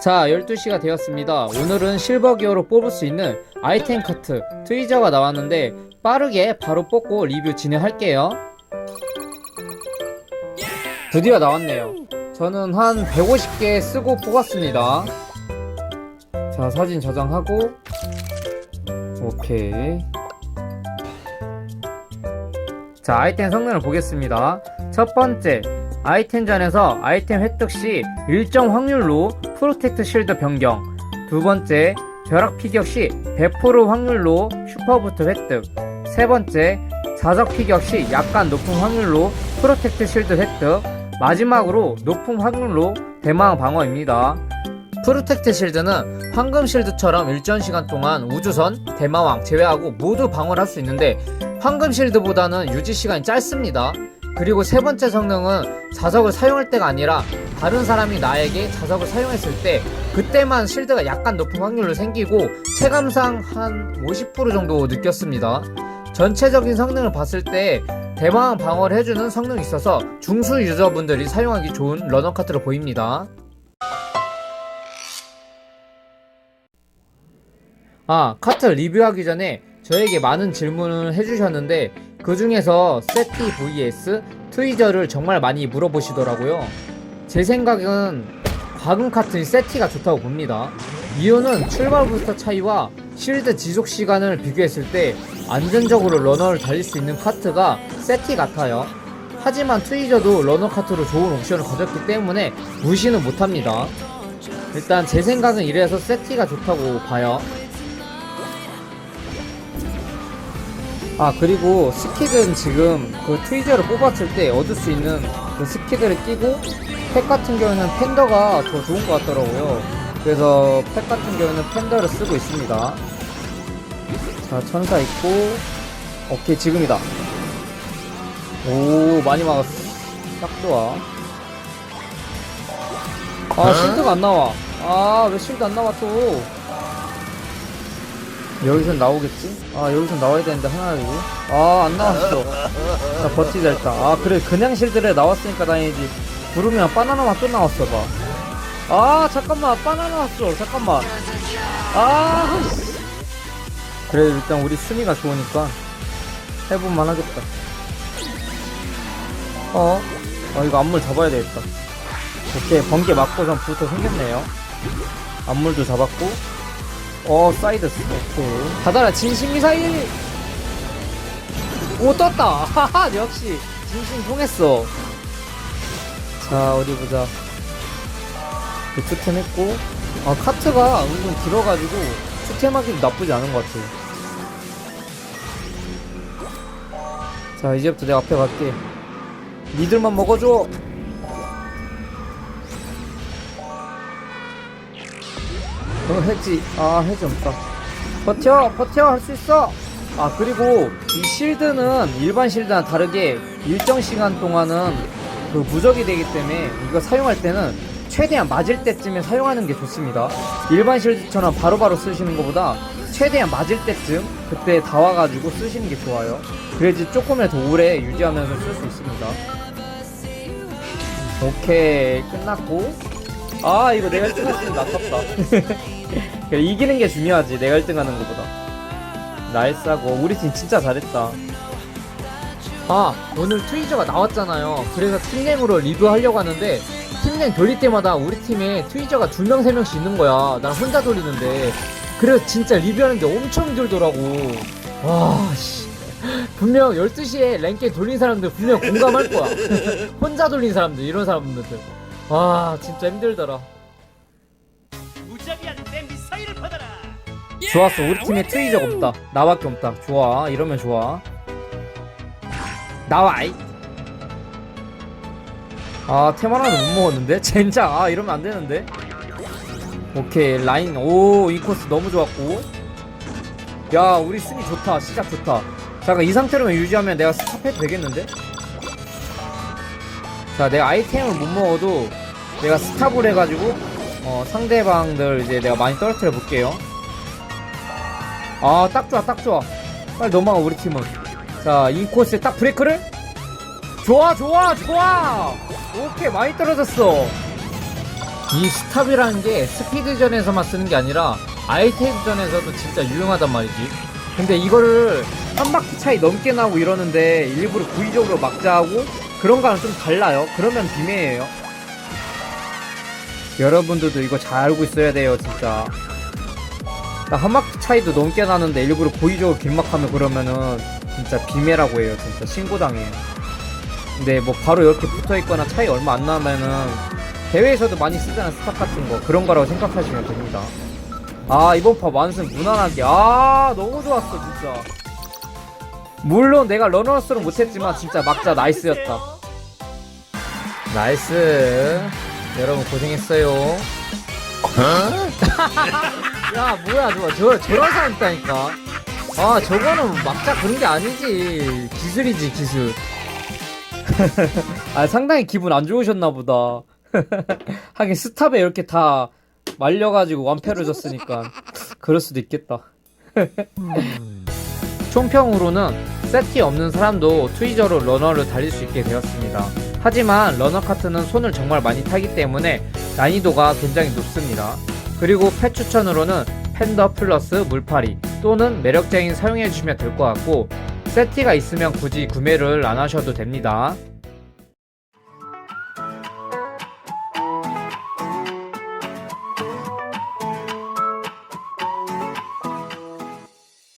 자 12시가 되었습니다. 오늘은 실버 기어로 뽑을 수 있는 아이템 카트 트위저가 나왔는데 빠르게 바로 뽑고 리뷰 진행할게요. 드디어 나왔네요. 저는 한 150개 쓰고 뽑았습니다. 자 사진 저장하고. 오케이. 자 아이템 성능을 보겠습니다. 첫 번째 아이템전에서 아이템 획득 시 일정 확률로 프로텍트 실드 변경. 두 번째 벼락 피격 시 100% 확률로 슈퍼부트 획득. 세 번째 자석 피격 시 약간 높은 확률로 프로텍트 실드 획득. 마지막으로 높은 확률로 대망 방어입니다. 프로텍트 실드는 황금 실드처럼 일정 시간 동안 우주선, 대마왕 제외하고 모두 방어를 할 수 있는데 황금 실드보다는 유지 시간이 짧습니다. 그리고 세 번째 성능은 자석을 사용할 때가 아니라 다른 사람이 나에게 자석을 사용했을 때 그때만 실드가 약간 높은 확률로 생기고 체감상 한 50% 정도 느꼈습니다. 전체적인 성능을 봤을 때 대마왕 방어를 해주는 성능이 있어서 중수 유저분들이 사용하기 좋은 러너 카트로 보입니다. 아, 카트 리뷰하기 전에 저에게 많은 질문을 해주셨는데 그 중에서 세티 vs 트위저를 정말 많이 물어보시더라고요. 제 생각은 과금 카트인 세티가 좋다고 봅니다. 이유는 출발 부스터 차이와 실드 지속 시간을 비교했을 때 안전적으로 러너를 달릴 수 있는 카트가 세티 같아요. 하지만 트위저도 러너 카트로 좋은 옵션을 가졌기 때문에 무시는 못합니다. 일단 제 생각은 이래서 세티가 좋다고 봐요. 아 그리고 스킥은 지금 그 트위저를 뽑았을 때 얻을 수 있는 그 스킥을 끼고 팩 같은 경우는 팬더가 더 좋은 것 같더라고요. 그래서 팩 같은 경우는 팬더를 쓰고 있습니다. 자 천사 있고 오케이 지금이다. 오 많이 막았어. 딱 좋아. 아 실드가 안 나와. 아왜 실드 안 나와 또 여기선 나오겠지? 아 여기선 나와야 되는데 하나를 아안 나왔어. 자 버티자 일단 아 그래. 그냥 실드래 나왔으니까 다행이지. 부르면 바나나 맛 또 나왔어 봐아 잠깐만. 바나나 왔어 잠깐만. 아 그래 일단 우리 순위가 좋으니까 해볼만 하겠다. 어? 아 이거 안물 잡아야 되겠다. 오케이. 번개 맞고선 부터 생겼네요. 안물도 잡았고 어 사이드 스 오케이 받아라 진심 미사일. 오 떴다. 하하 역시. 진심 통했어. 자 어디 보자. 그 투템 했고. 아 카트가 은근 길어가지고 투템하기도 나쁘지 않은 것 같아. 자 이제부터 내가 앞에 갈게. 니들만 먹어줘 어 해지 아 해지 없다. 버텨 버텨 할 수 있어. 아 그리고 이 실드는 일반 실드랑 다르게 일정 시간 동안은 그 무적이 되기 때문에 이거 사용할 때는 최대한 맞을 때쯤에 사용하는 게 좋습니다. 일반 실드처럼 바로바로 쓰시는 것보다 최대한 맞을 때쯤 그때 다 와가지고 쓰시는 게 좋아요. 그래야지 조금이라도 더 오래 유지하면서 쓸 수 있습니다. 오케이 끝났고 아 이거 내가 1등 했으면 아깝다. 그래, 이기는 게 중요하지 내가 1등 하는 것보다. 나이스하고 우리 팀 진짜 잘했다. 아 오늘 트위저가 나왔잖아요. 그래서 팀nem으로 리뷰하려고 하는데 팀nem 돌릴 때마다 우리 팀에 트위저가 2명 3명씩 있는 거야. 난 혼자 돌리는데. 그래서 진짜 리뷰하는데 엄청 힘들더라고. 와씨. 분명 12시에 랭게 돌린 사람들 분명 공감할 거야. 혼자 돌린 사람들 이런 사람들 와 진짜 힘들더라. 무자비한 내 미사일을 받아라. 좋았어. 우리 팀에 트위저가 없다. 나밖에 없다. 좋아. 이러면 좋아. 나와. 이. 아 테마라도 못 먹었는데? 젠장. 아 이러면 안 되는데? 오케이. 라인. 오이 코스 너무 좋았고. 야 우리 순위 좋다. 시작 좋다. 잠깐 이 상태로만 유지하면 내가 스탑해도 되겠는데 자 내가 아이템을 못 먹어도 내가 스탑을 해가지고 어 상대방들 이제 내가 많이 떨어뜨려 볼게요 아, 딱 좋아, 딱 좋아. 빨리 넘어가, 우리 팀은. 자, 인코스에 딱 브레이크를? 좋아, 좋아, 좋아! 오케이, 많이 떨어졌어. 이 스탑이라는 게 스피드전에서만 쓰는 게 아니라 아이템전에서도 진짜 유용하단 말이지. 근데 이거를 한 바퀴 차이 넘게 나고 이러는데 일부러 구의적으로 막자 하고 그런 거랑 좀 달라요. 그러면 비매예요. 여러분들도 이거 잘 알고 있어야 돼요, 진짜. 나한 바퀴 차이도 넘게 나는데 일부러 고의적으로 길막하면 그러면은 진짜 비매라고 해요, 진짜 신고당해요. 근데 뭐 바로 이렇게 붙어 있거나 차이 얼마 안 나면은 대회에서도 많이 쓰잖아 스탑 같은 거 그런 거라고 생각하시면 됩니다. 아 이번 파 완승 무난하게 아 너무 좋았어 진짜. 물론 내가 러너스로 못했지만 진짜 막자 나이스였다. 나이스. 여러분 고생했어요. 야 뭐야 저거 저 저런 사람 있다니까. 아 저거는 막자 그런 게 아니지 기술이지 기술. 아 상당히 기분 안 좋으셨나 보다. 하긴 스탑에 이렇게 다 말려가지고 완패를 줬으니까 그럴 수도 있겠다. 총평으로는 세티 없는 사람도 트위저로 러너를 달릴 수 있게 되었습니다. 하지만 러너 카트는 손을 정말 많이 타기 때문에 난이도가 굉장히 높습니다. 그리고 펫 추천으로는 팬더 플러스 물파리 또는 매력쟁인 사용해 주시면 될 것 같고 세티가 있으면 굳이 구매를 안 하셔도 됩니다.